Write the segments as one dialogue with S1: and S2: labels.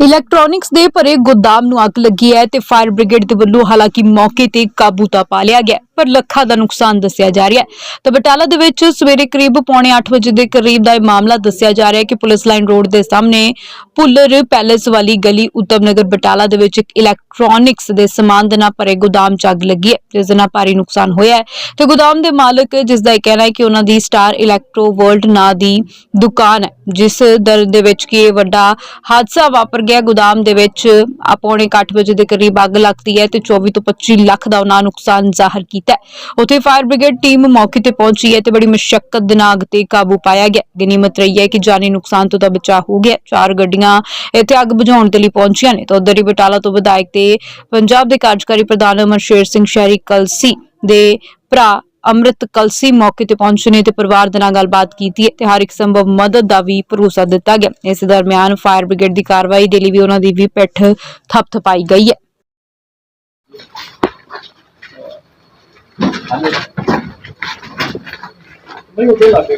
S1: Electronics ਦੇ ਭਰੇ ਗੋਦਾਮ ਨੂੰ ਅੱਗ ਲੱਗੀ ਹੈ ਤੇ ਫਾਇਰ ਬ੍ਰਿਗੇਡ ਦੇ ਵੱਲੋਂ ਹਾਲਾਂਕਿ ਮੌਕੇ ਤੇ ਕਾਬੂ ਤਾਂ ਪਾ ਲਿਆ ਗਿਆ ਪਰ ਲੱਖਾਂ ਦਾ ਨੁਕਸਾਨ ਦੱਸਿਆ ਜਾ ਰਿਹਾ ਹੈ। ਤਾਂ ਬਟਾਲਾ ਦੇ ਵਿੱਚ ਸਵੇਰੇ ਕਰੀਬ ਪੌਣੇ 8 ਵਜੇ ਦੇ ਕਰੀਬ ਦਾ ਇਹ ਮਾਮਲਾ ਦੱਸਿਆ ਜਾ ਰਿਹਾ ਹੈ ਕਿ ਪੁਲਿਸ ਲਾਈਨ ਰੋਡ ਦੇ ਸਾਹਮਣੇ ਪੁੱਲਰ ਪੈਲੇਸ ਵਾਲੀ ਗਲੀ ਉਤਮ ਨਗਰ ਬਟਾਲਾ ਦੇ ਵਿੱਚ ਇੱਕ ਇਲੈਕਟ੍ਰੋਨਿਕਸ ਦੇ ਸਮਾਨ ਦੇ ਨਾਲ ਭਰੇ ਗੋਦਾਮ 'ਚ ਅੱਗ ਲੱਗੀ ਹੈ, ਜਿਸ ਦੇ ਨਾਲ ਭਾਰੀ ਨੁਕਸਾਨ ਹੋਇਆ ਹੈ। ਤੇ ਗੋਦਾਮ ਦੇ ਮਾਲਕ ਜਿਸ ਦਾ ਇਹ ਕਹਿਣਾ ਹੈ ਕਿ ਉਹਨਾਂ ਦੀ ਸਟਾਰ ਇਲੈਕਟ੍ਰੋ ਵਰਲਡ ਨਾਂ ਦੀ ਦੁਕਾਨ ਹੈ, ਜਿਸ ਦਰ ਦੇ ਵਿੱਚ ਕਿ ਇਹ ਵੱਡਾ ਹਾਦਸਾ ਵਾਪਰ ਗਿਆ ਗੋਦਾਮ ਦੇ ਵਿੱਚ। ਪੌਣੇ ਕੁ ਵਜੇ ਦੇ ਕਰੀਬ ਅੱਗ ਲੱਗਦੀ ਹੈ ਤੇ 24 ਤੋਂ 25 ਲੱਖ ਦਾ ਉਹਨਾਂ ਨੁਕਸਾਨ ਜ਼ਾਹਰ ਕੀਤਾ ਹੈ। ਫਾਇਰ ਬ੍ਰਿਗੇਡ ਟੀਮ ਮੌਕੇ ਤੇ ਪਹੁੰਚੀ ਹੈ ਤੇ ਬੜੀ ਮੁਸ਼ਕਲ ਦੇ ਨਾਲ ਅੱਗ ਤੇ ਕਾਬੂ ਪਾਇਆ ਗਿਆ। ਗਨੀਮਤ ਰਹੀ ਹੈ ਕਿ ਜਾਨੀ ਨੁਕਸਾਨ ਤੋਂ ਤਾਂ ਬਚਾਅ ਹੋ ਗਿਆ। ਚਾਰ ਗੱਡੀਆਂ ਇੱਥੇ ਅੱਗ ਬੁਝਾਉਣ ਦੇ ਲਈ ਪਹੁੰਚੀਆਂ ਨੇ। ਤਾਂ ਉਧਰ ਹੀ ਬਟਾਲਾ ਤੋਂ ਵਿਧਾਇਕ ਤੇ ਪੰਜਾਬ ਦੇ ਕਾਰਜਕਾਰੀ ਪ੍ਰਧਾਨ ਅਮਰ ਸ਼ੇਰ ਸਿੰਘ ਸ਼ਹਿਰੀ ਕਲਸੀ ਦੇ ਭਰਾ ਅੰਮ੍ਰਿਤ ਕਲਸੀ ਮੌਕੇ ਤੇ ਪਹੁੰਚੇ ਨੇ ਤੇ ਪਰਿਵਾਰ ਦੇ ਨਾਲ ਗੱਲਬਾਤ ਕੀਤੀ ਤੇ ਹਰ ਇੱਕ ਸੰਭਵ ਮਦਦ ਦਾ ਵੀ ਭਰੋਸਾ ਦਿੱਤਾ ਗਿਆ। ਇਸ ਦਰਮਿਆਨ ਫਾਇਰ ਬ੍ਰਿਗੇਡ ਦੀ ਕਾਰਵਾਈ ਦੇ ਲਈ ਵੀ ਉਹਨਾਂ ਦੀ ਵੀ ਪਿੱਠ ਥਪਥਪਾਈ ਗਈ ਹੈ।
S2: ਨਹੀਂ, ਉਹ ਤੇ ਲੱਗੇ।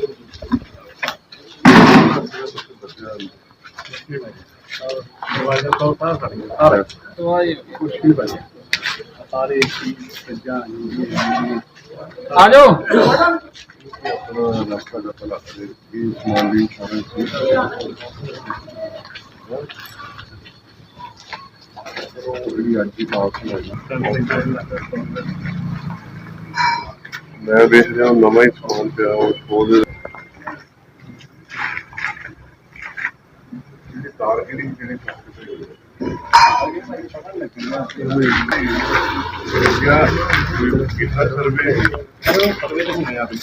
S2: ਦਰਵਾਜ਼ਾ ਤੋਂ ਪਾਸ ਕਰ ਗਿਆ ਆ ਦਵਾਈ ਕੁਛ ਨਹੀਂ ਬਣੀ ਸਾਰੇ ਸੱਜਾ
S3: ਆ ਜਾਓ।
S2: ਜਿਹੜੀ ਮੈਂ ਵੇਖ ਰਿਹਾ ਨਵਾਂ ਹੀ ਸਮਾਨ ਪਿਆ ਉਹ ਉਹਦੇ ਜਿਹੜੀ ਤਾਰ ਕਿਹੜੀ ਕਿਹੜੀ ਕਿੰਨਾ ਸਰਵੇ ਸਰਵੇ ਤੋਂ ਹੋਇਆ ਵੀ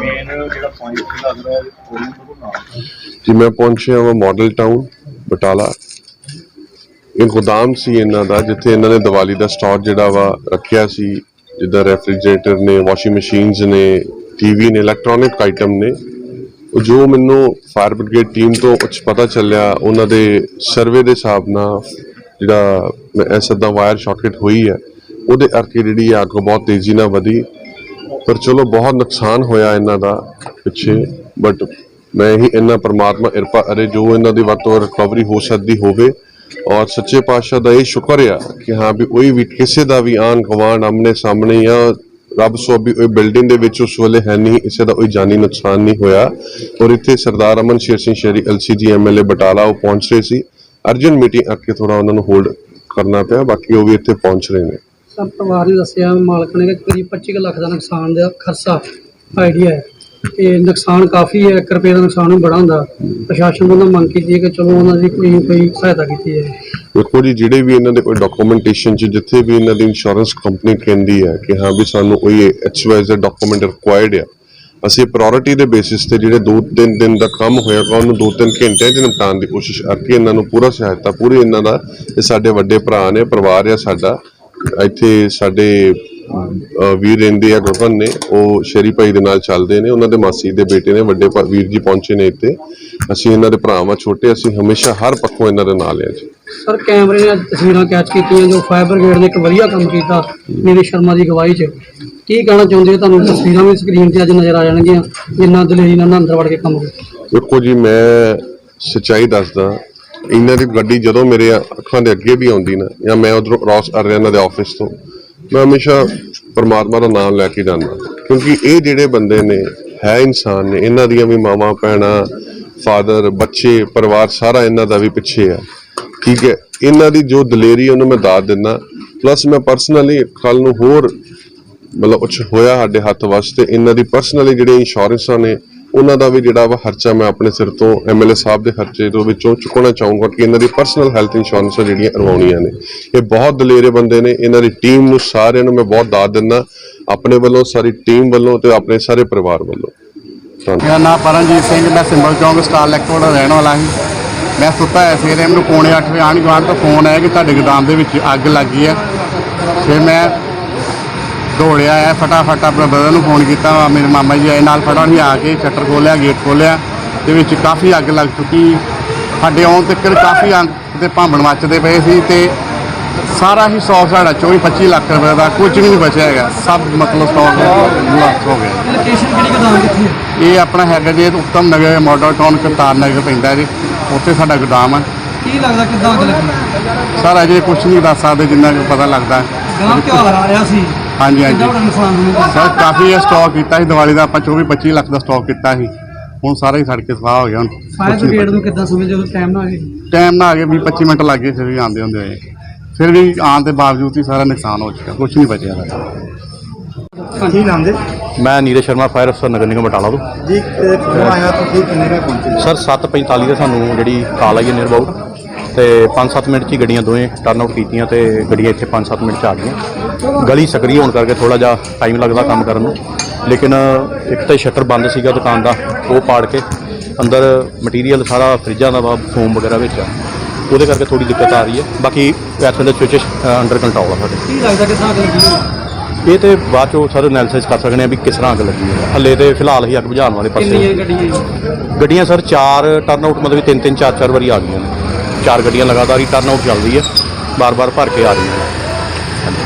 S2: ਮੇਨ ਜਿਹੜਾ ਪੁਆਇੰਟ ਲੱਗ ਰਿਹਾ ਉਹ ਨਾਲ
S4: ਜੀ, ਮੈਂ ਪਹੁੰਚਿਆ ਹਾਂ ਮਾਡਲ ਟਾਊਨ ਬਟਾਲਾ। ਇਹ ਗੋਦਾਮ ਸੀ ਇਹਨਾਂ ਦਾ, ਜਿੱਥੇ ਇਹਨਾਂ ਨੇ ਦੀਵਾਲੀ ਦਾ ਸਟਾਕ ਜਿਹੜਾ ਵਾ ਰੱਖਿਆ ਸੀ, ਜਿੱਦਾਂ ਰੈਫਰੀਜਰੇਟਰ ਨੇ ਵਾਸ਼ਿੰਗ ਮਸ਼ੀਨਸ ਨੇ ਟੀਵੀ ਨੇ ਇਲੈਕਟ੍ਰੋਨਿਕ ਆਈਟਮ ਨੇ। ਉਹ ਜੋ ਮੈਨੂੰ ਫਾਇਰ ਬ੍ਰਿਗੇਡ ਟੀਮ ਤੋਂ ਕੁਝ ਪਤਾ ਚੱਲਿਆ, ਉਹਨਾਂ ਦੇ ਸਰਵੇ ਦੇ ਹਿਸਾਬ ਨਾਲ ਜਿਹੜਾ ਐਸਾ ਦਾ ਵਾਇਰ ਸ਼ਾਰਟਕਟ ਹੋਈ ਹੈ, ਉਹਦੇ ਕਰਕੇ ਜਿਹੜੀ ਇਹ ਅੱਗ ਬਹੁਤ ਤੇਜ਼ੀ ਨਾਲ ਵਧੀ। ਪਰ ਚਲੋ, ਬਹੁਤ ਨੁਕਸਾਨ ਹੋਇਆ ਇਹਨਾਂ ਦਾ ਪਿੱਛੇ ਬਟ ਮੈਂ ਹੀ ਇਹਨਾਂ ਪਰਮਾਤਮਾ ਕਿਰਪਾ ਅਰੇ ਜੋ ਇਹਨਾਂ ਦੀ ਵੱਧ ਤੋਂ ਵੱਧ ਰਿਕਵਰੀ ਹੋ ਸਕਦੀ ਹੋਵੇ। ਔਰ ਸੱਚੇ ਪਾਤਸ਼ਾਹ ਦਾ ਇਹ ਸ਼ੁਕਰ ਆ ਕਿ ਹਾਂ ਵੀ ਕੋਈ ਵੀ ਕਿਸੇ ਦਾ ਵੀ ਆਨ ਗਵਾਂਡ ਆਮਨੇ ਸਾਹਮਣੇ ਜਾਂ ਰੱਬ ਸੋ ਉਹ ਬਿਲਡਿੰਗ ਦੇ ਵਿੱਚ ਉਸ ਵੇਲੇ ਹੈ ਨਹੀਂ ਕਿਸੇ ਦਾ ਕੋਈ ਜਾਨੀ ਨੁਕਸਾਨ ਨਹੀਂ ਹੋਇਆ। ਔਰ ਇੱਥੇ ਸਰਦਾਰ ਅਮਨ ਸ਼ੇਰ ਸਿੰਘ ਸ਼ੇਰੀ ਐਲਸੀਜੀ ਐਮਐਲਏ ਬਟਾਲਾ ਉਹ ਪਹੁੰਚ ਰਹੇ ਸੀ। ਅਰਜਨ ਮੀਟਿੰਗ ਕਰਕੇ ਥੋੜਾ ਉਹਨਾਂ ਨੂੰ ਹੋਲਡ ਕਰਨਾ ਪਿਆ, ਬਾਕੀ ਉਹ ਵੀ ਇੱਥੇ ਪਹੁੰਚ ਰਹੇ ਨੇ।
S5: ਸਭ ਪਰਿਵਾਰ ਨੇ ਦੱਸਿਆ, ਮਾਲਕ ਨੇ ਕਿ ਕਰੀਬ 25 ਲੱਖ ਦਾ ਨੁਕਸਾਨ ਦਾ ਖਰਚਾ ਆਈਡੀਆ ਹੈ। ਤੇ ਨੁਕਸਾਨ ਕਾਫੀ ਹੈ 1 ਰੁਪਏ ਦਾ ਨੁਕਸਾਨ ਵੀ ਬੜਾ ਹੁੰਦਾ। ਪ੍ਰਸ਼ਾਸਨ ਵੱਲੋਂ ਮੰਗ ਕੀਤੀ ਹੈ ਕਿ ਚਲੋ ਉਹਨਾਂ ਦੀ ਕੋਈ ਕੋਈ ਸਹਾਇਤਾ ਕੀਤੀ ਜਾਏ
S4: ਦੇਖੋ ਜੀ, ਜਿਹੜੇ ਵੀ ਇਹਨਾਂ ਦੇ ਕੋਈ ਡਾਕੂਮੈਂਟੇਸ਼ਨ ਚ, ਜਿੱਥੇ ਵੀ ਇਹਨਾਂ ਦੀ ਇੰਸ਼ੋਰੈਂਸ ਕੰਪਨੀ ਕਹਿੰਦੀ ਹੈ ਕਿ ਹਾਂ ਵੀ ਸਾਨੂੰ ਕੋਈ ਐਚਵਾਈਜ਼ ਡਾਕੂਮੈਂਟ ਰਿਕੁਆਇਰਡ ਆ, ਅਸੀਂ ਪ੍ਰਾਇੋਰਟੀ ਦੇ ਬੇਸਿਸ ਤੇ ਜਿਹੜੇ 2-3 ਦਿਨ ਦਾ ਕੰਮ ਹੋਏਗਾ ਉਹਨੂੰ 2-3 ਘੰਟਿਆਂ 'ਚ ਨਿਪਟਾਉਣ ਦੀ ਕੋਸ਼ਿਸ਼ ਕਰਕੇ ਇਹਨਾਂ ਨੂੰ ਪੂਰਾ ਸਹਾਇਤਾ, ਪੂਰੀ ਇਹਨਾਂ ਦਾ, ਇਹ ਸਾਡੇ ਵੱਡੇ ਭਰਾ ਨੇ, ਪਰਿਵਾਰ ਆ ਸਾਡਾ, ਇੱਥੇ ਸਾਡੇ ਵੀਰ ਰਹਿੰਦੇ ਆ ਗਗਨ ਨੇ ਉਹ ਸ਼ੇਰੀ ਭਾਈ ਦੇ ਨਾਲ ਚੱਲਦੇ ਨੇ ਉਹਨਾਂ ਦੇ ਮਾਸੀ ਦੇ ਬੇਟੇ ਨੇ ਵੱਡੇ ਭਾ- ਵੀਰ ਜੀ ਪਹੁੰਚੇ ਨੇ ਇੱਥੇ। ਅਸੀਂ ਇਹਨਾਂ ਦੇ ਭਰਾਵਾਂ ਛੋਟੇ ਅਸੀਂ ਹਮੇਸ਼ਾ ਹਰ ਪੱਖੋਂ ਇਹਨਾਂ ਦੇ ਨਾਲ ਆ ਜੀ।
S5: ਸਰ ਕੈਮਰੇ ਨੇ ਤਸਵੀਰਾਂ ਕੈਚ ਕੀਤੀਆਂ ਜੋ ਫਾਇਰ ਬ੍ਰਿਗੇਡ ਨੇ ਇੱਕ ਵਧੀਆ ਕੰਮ ਕੀਤਾ ਨੀਰਜ ਸ਼ਰਮਾ ਦੀ ਅਗਵਾਈ 'ਚ। ਕੀ ਕਹਿਣਾ ਚਾਹੁੰਦੇ ਹੋ ਤੁਹਾਨੂੰ? ਤਸਵੀਰਾਂ ਵੀ ਸਕਰੀਨ ਤੇ ਅੱਜ ਨਜ਼ਰ ਆ ਜਾਣਗੀਆਂ ਜਿੰਨਾ ਦਲੇਰੀ ਨਾਲ ਉਹਨਾਂ ਅੰਦਰ ਵੜ ਕੇ ਕੰਮ ਕੀਤਾ
S4: ਦੇਖੋ ਜੀ ਮੈਂ ਸੱਚਾਈ ਦੱਸਦਾ ਇਹਨਾਂ ਦੀ ਗੱਡੀ ਜਦੋਂ ਮੇਰੇ ਅੱਖਾਂ ਦੇ ਅੱਗੇ ਵੀ ਆਉਂਦੀ ਨਾ ਜਾਂ ਮੈਂ ਉਧਰੋਂ ਕ੍ਰਾਸ ਕਰ ਰਿਹਾ ਇਹਨਾਂ ਦੇ ਆਫਿਸ ਤੋਂ ਮੈਂ ਹਮੇਸ਼ਾ ਪਰਮਾਤਮਾ ਦਾ ਨਾਮ ਲੈ ਕੇ ਜਾਂਦਾ। ਕਿਉਂਕਿ ਇਹ ਜਿਹੜੇ ਬੰਦੇ ਨੇ, ਹੈ ਇਨਸਾਨ ਨੇ, ਇਹਨਾਂ ਦੀਆਂ ਵੀ ਮਾਵਾਂ, ਭੈਣਾਂ, ਫਾਦਰ, ਬੱਚੇ, ਪਰਿਵਾਰ ਸਾਰਾ ਇਹਨਾਂ ਦਾ ਵੀ ਪਿੱਛੇ ਆ। ਠੀਕ ਹੈ? ਇਹਨਾਂ ਦੀ ਜੋ ਦਲੇਰੀ ਉਹਨੂੰ ਮੈਂ ਦਾਤ ਦਿੰਦਾ। ਪਲੱਸ ਮੈਂ ਪਰਸਨਲੀ ਕੱਲ ਨੂੰ ਹੋਰ ਮਤਲਬ ਕੁਛ ਹੋਇਆ ਸਾਡੇ ਹੱਥ ਵਾਸਤੇ, ਇਹਨਾਂ ਦੀ ਪਰਸਨਲੀ ਜਿਹੜੇ ਇੰਸ਼ੋਰੈਂਸਾਂ ਨੇ ਉਹਨਾਂ ਦਾ ਵੀ ਜਿਹੜਾ ਵਾ ਖਰਚਾ ਮੈਂ ਆਪਣੇ ਸਿਰ ਤੋਂ ਐਮਐਲਏ ਸਾਹਿਬ ਦੇ ਖਰਚੇ ਤੋਂ ਵਿੱਚੋਂ ਚੁੱਕਣਾ ਚਾਹੂੰਗਾ ਕਿ ਇਹਨਾਂ ਦੀ ਪਰਸਨਲ ਹੈਲਥ ਇੰਸ਼ੋਰੈਂਸਾਂ ਜਿਹੜੀਆਂ ਕਰਵਾਉਣੀਆਂ ਨੇ। ਇਹ ਬਹੁਤ ਦਲੇਰੇ ਬੰਦੇ ਨੇ, ਇਹਨਾਂ ਦੀ ਟੀਮ ਨੂੰ ਸਾਰਿਆਂ ਨੂੰ ਮੈਂ ਬਹੁਤ ਦਾਤ ਦਿੰਦਾ, ਆਪਣੇ ਵੱਲੋਂ, ਸਾਰੀ ਟੀਮ ਵੱਲੋਂ ਤੇ ਆਪਣੇ ਸਾਰੇ ਪਰਿਵਾਰ ਵੱਲੋਂ।
S3: ਮੇਰਾ ਨਾਮ ਪਰਮਜੀਤ ਸਿੰਘ, ਮੈਂ ਸਿੰਬਲ ਚੌਂਕ ਸਟਾਰ ਇਲੈਕਟ੍ਰੋਡ ਦਾ ਰਹਿਣ ਵਾਲਾ ਸੀ। ਮੈਂ ਸੁੱਤਾ ਹੋਇਆ ਸਵੇਰੇ, ਮੈਨੂੰ ਪੌਣੇ 8 ਵਜੇ ਆਣ ਗੁਆਂਢ ਤੋਂ ਫੋਨ ਆਇਆ ਕਿ ਤੁਹਾਡੇ ਗੋਦਾਮ ਦੇ ਵਿੱਚ ਅੱਗ ਲੱਗੀ ਹੈ। ਫਿਰ ਮੈਂ ਦੌੜਿਆ ਆ ਫਟਾਫਟ ਆਪਣੇ ਬ੍ਰਦਰ ਨੂੰ ਫੋਨ ਕੀਤਾ ਮੇਰੇ ਮਾਮਾ ਜੀ ਆਏ ਨਾਲ ਫਟਾਫਟ ਹੀ ਆ ਕੇ ਸ਼ਟਰ ਖੋਲ੍ਹਿਆ ਗੇਟ ਖੋਲ੍ਹਿਆ ਤੇ ਵਿੱਚ ਕਾਫੀ ਅੱਗ ਲੱਗ ਚੁੱਕੀ। ਸਾਡੇ ਆਉਣ ਤੱਕ ਕਾਫੀ ਅੰਗ ਤੇ ਭਾਂਬਣ ਮੱਚਦੇ ਪਏ ਸੀ ਤੇ ਸਾਰਾ ਹੀ ਸਟਾਕ ਸਾਡਾ 24 25 ਲੱਖ ਰੁਪਏ ਦਾ ਕੁਝ ਵੀ ਨਹੀਂ ਬਚਿਆ ਹੈਗਾ। ਸਭ ਮਤਲਬ ਸਟਾਕ ਹੋ ਗਿਆ।
S5: ਲੋਕੇਸ਼ਨ ਕਿਹੜੀ ਗੋਦਾਮ ਕਿੱਥੇ ਹੈ?
S3: ਇਹ ਆਪਣਾ ਹੈਗਾ ਜੀ ਉਤਮ ਨਗਰ ਮਾਡਲ ਟਾਊਨ ਕਰਤਾਰ ਨਗਰ ਪੈਂਦਾ ਜੀ। ਉੱਥੇ ਸਾਡਾ ਗੋਦਾਮ ਹੈ
S5: ਕੀ ਲੱਗਦਾ ਕਿੱਦਾਂ ਅੱਗ ਲੱਗੀ?
S3: ਸਰ ਅਜੇ ਕੁਝ ਨਹੀਂ ਦੱਸ ਸਕਦੇ ਜਿੰਨਾ ਕੁ ਪਤਾ ਲੱਗਦਾ। ਹੈ।
S5: ਗਾਂ ਤਿਉਹਾਰ ਆ ਰਿਹਾ ਸੀ?
S3: ਹਾਂਜੀ ਹਾਂਜੀ।
S5: ਬੜਾ ਨੁਕਸਾਨ ਹੋਇਆ?
S3: ਸਰ ਕਾਫੀ ਸਟਾਕ ਕੀਤਾ ਸੀ ਦੀਵਾਲੀ ਦਾ ਆਪਾਂ 24 25 ਲੱਖ ਦਾ ਸਟਾਕ ਕੀਤਾ ਸੀ। ਹੁਣ ਸਾਰਾ ਹੀ ਸੜ ਕੇ ਸਵਾਹ ਹੋ ਗਿਆ ਹੁਣ।
S5: ਫਾਇਰ ਬ੍ਰਿਗੇਡ ਨੂੰ ਕਿੱਦਾਂ ਸਮਝ ਜਦੋਂ ਟਾਈਮ ਨਾਲ ਆ ਗਏ?
S3: ਟਾਈਮ ਨਾਲ ਆ ਗਏ 20 25 ਮਿੰਟ ਲੱਗ ਗਏ ਫਿਰ ਵੀ ਆਉਂਦੇ ਹੁੰਦੇ ਹੋਏ। ਫਿਰ ਵੀ ਆਉਣ ਦੇ ਬਾਵਜੂਦ ਹੀ ਸਾਰਾ ਨੁਕਸਾਨ ਹੋ ਚੁੱਕਾ ਕੁਝ ਨਹੀਂ ਬਚਿਆ ਸਾਡਾ
S2: ਕੀ ਨਾਮ ਦੇ
S6: ਮੈਂ ਨੀਰਜ ਸ਼ਰਮਾ ਫਾਇਰ ਅਫਸਰ ਨਗਰ ਨਿਗਮ ਬਟਾਲਾ ਤੋਂ।
S2: ਜੀ ਫੋਨ ਆਇਆ ਤੁਸੀਂ ਕਿੰਨੇ ਵਜੇ ਪਹੁੰਚੇ?
S6: ਸਰ 7:45 ਦੇ ਸਾਨੂੰ ਜਿਹੜੀ ਕਾਲ ਆਈ ਹੈ ਨੀਅਰ ਅਬਾਊਟ ਤੇ 5-7 ਮਿੰਟ 'ਚ ਹੀ ਗੱਡੀਆਂ ਦੋਵੇਂ ਟਰਨ ਆਊਟ ਕੀਤੀਆਂ ਤੇ ਗੱਡੀਆਂ ਇੱਥੇ 5-7 ਮਿੰਟ 'ਚ ਆ ਗਈਆਂ। ਗਲੀ ਸਕਰੀ ਹੋਣ ਕਰਕੇ ਥੋੜਾ ਜਿਹਾ ਟਾਈਮ ਲੱਗਦਾ ਕੰਮ ਕਰਨ ਨੂੰ। ਲੇਕਿਨ ਇੱਕ ਤਾਂ ਸ਼ਟਰ ਬੰਦ ਸੀਗਾ ਦੁਕਾਨ ਦਾ ਉਹ ਪਾੜ ਕੇ। ਅੰਦਰ ਮਟੀਰੀਅਲ ਸਾਰਾ ਫਰਿੱਜਾਂ ਦਾ ਫੋਮ ਵਗੈਰਾ ਵਿੱਚ ਆ। ਉਹਦੇ ਕਰਕੇ ਥੋੜੀ ਦਿੱਕਤ ਆ ਰਹੀ ਹੈ। ਬਾਕੀ ਇਸ ਵੇਲੇ ਸਵਿਚ ਅੰਡਰ ਕੰਟਰੋਲ ਆ ਸਾਡੇ।
S5: ਕੀ ਲੱਗਦਾ ਕਿੱਦਾਂ ਅੱਗ ਲੱਗੀ
S6: ਇਹ ਤੇ ਬਾਅਦ ਚੋਂ ਸਰ ਐਨਾਲਿਸਿਸ ਕਰ ਸਕਦੇ ਆ ਵੀ ਕਿਸ ਤਰ੍ਹਾਂ ਅੱਗ ਲੱਗੀ ਹੈ। ਹੱਲੇ ਤੇ ਫਿਲਹਾਲ ਹੀ ਅੱਗ ਬੁਝਾਉਣ ਵਾਲੇ ਪਾਸੇ
S5: ਕਿੰਨੀਆਂ ਗੱਡੀਆਂ
S6: ਗੱਡੀਆਂ ਸਰ ਚਾਰ ਟਰਨ ਆਊਟ ਮਤਲਬ ਤਿੰਨ ਤਿੰਨ ਚਾਰ ਚਾਰ ਵਾਰੀ ਆ ਗਈਆਂ ਨੇ। ਚਾਰ ਗੱਡੀਆਂ ਲਗਾਤਾਰ ਹੀ ਟਰਨ ਆਊਟ ਚੱਲ ਰਹੀ ਹੈ, ਬਾਰ-ਬਾਰ ਭਰ ਕੇ ਆ ਰਹੀਆਂ ਨੇ।